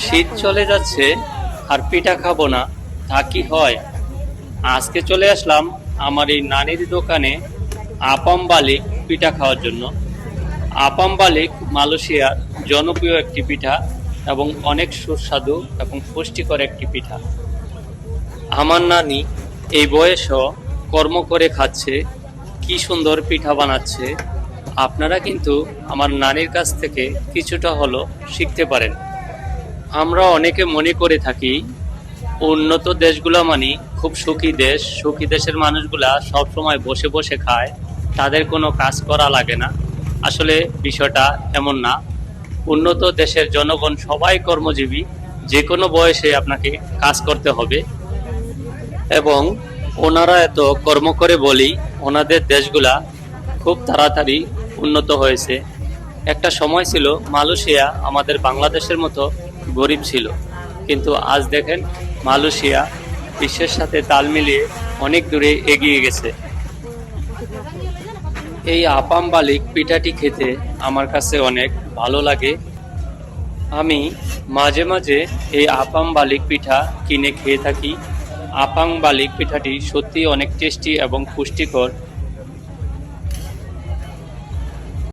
শীত চলে যাচ্ছে আর পিঠা খাব না, তা কি হয়? আজকে চলে আসলাম আমার এই নানির দোকানে আপাম বালিক পিঠা খাওয়ার জন্য। আপাম বালিক মালয়েশিয়ার জনপ্রিয় একটি পিঠা এবং অনেক সুস্বাদু এবং পুষ্টিকর একটি পিঠা। আমার নানি এই বয়সও কর্ম করে খাচ্ছে, কি সুন্দর পিঠা বানাচ্ছে, আপনারা কিন্তু আমার নানির কাছ থেকে কিছুটা হলো শিখতে পারেন। আমরা অনেকে মনে করে থাকি, উন্নত দেশগুলো মানে খুব সুখী দেশ, সুখী দেশের মানুষগুলা সবসময় বসে বসে খায়, তাদের কোনো কাজ করা লাগে না। আসলে বিষয়টা এমন না। উন্নত দেশের জনগণ সবাই কর্মজীবী যে কোনো বয়সে আপনাকে কাজ করতে হবে। এবং ওনারা এত কর্ম করে বলেই ওনাদের দেশগুলা খুব তাড়াতাড়ি উন্নত হয়েছে। একটা সময় ছিল মালয়েশিয়া আমাদের বাংলাদেশের মতো গরিব ছিল। কিন্তু আজ দেখেন মালয়েশিয়া বিশ্বের সাথে তাল মিলিয়ে অনেক দূরে এগিয়ে গেছে। এই আপাম বালিক পিঠাটি খেতে আমার কাছে অনেক ভালো লাগে। আমি মাঝে মাঝে এই আপাম বালিক পিঠা কিনে খেয়ে থাকি। আপাং বালিক পিঠাটি সত্যি অনেক টেস্টি এবং পুষ্টিকর।